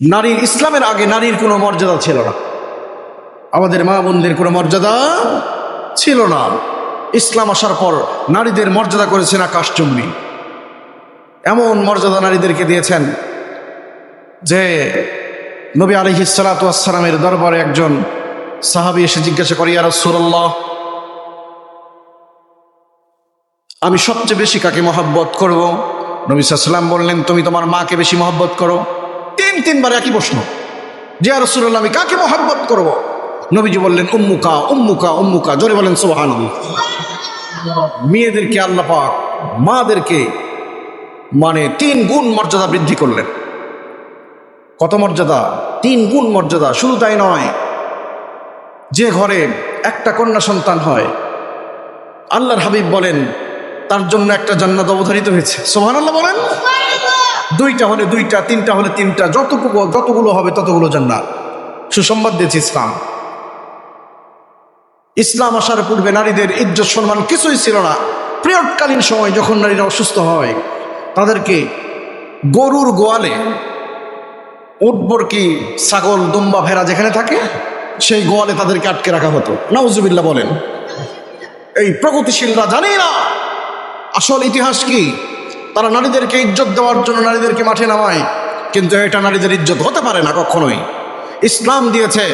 নারীর ইসলামের আগে নারীর কোনো মর্যাদা ছিল না। আমাদের মা বোনদের কোনো মর্যাদা ছিল না। ইসলাম আসার পর নারীদের মর্যাদা করেছেন আকাশচুম্বী এমন মর্যাদা নারীদেরকে দিয়েছেন যে নবী আলহি সালাতামের দরবারে একজন সাহাবি এসে জিজ্ঞাসা করি আর সুরল্লাহ আমি সবচেয়ে বেশি কাকে মহব্বত করব? নবী সাল্লাম বললেন, তুমি তোমার মাকে বেশি মহব্বত করো। তিন তিনবার একই প্রশ্ন। যে আর সুরল্লাহ আমি কাকে মহব্বত করব? নবীজি বললেন, উম্মুকা উম্মুকা উম্মুকা। জোরে বলেন সোহান মেয়েদেরকে আল্লাহ পাক মাদেরকে মানে তিন গুণ মর্যাদা বৃদ্ধি করলেন। কত মর্যাদা? তিন গুণ মর্যাদা, শুধু তাই নয়। যে ঘরে একটা কন্যা সন্তান হয়, আল্লাহর হাবিব বলেন, তার জন্য একটা জান্নাত অবধারিত হয়েছে। সোহান আল্লাহ বলেন? দুইটা হলে দুইটা, তিনটা হলে তিনটা, যতটুকু যতগুলো হবে ততগুলো জান্নাত। সুসংবাদ দিয়েছে ইসলাম। ইসলাম আসার পূর্বে নারীদের ইজ্জত সম্মান কিছুই ছিল না। পিরিয়ডকালীন সময় যখন নারীরা অসুস্থ হয়, তাদেরকে গরুর গোয়ালে উটবর কি ছাগল, দুম্বা, ভেড়া যেখানে থাকে, সেই গোয়ালে তাদেরকে আটকে রাখা হতো। নাউজুবিল্লাহ বলেন। এই প্রগতিশীলরা জানে না। আসল ইতিহাস কি? তারা নারীদেরকে ইজ্জত দেওয়ার জন্য নারীদেরকে মাঠে নামায়। কিন্তু এটা নারীদের ইজ্জত হতে পারে না কখনোই। ইসলাম দিয়েছে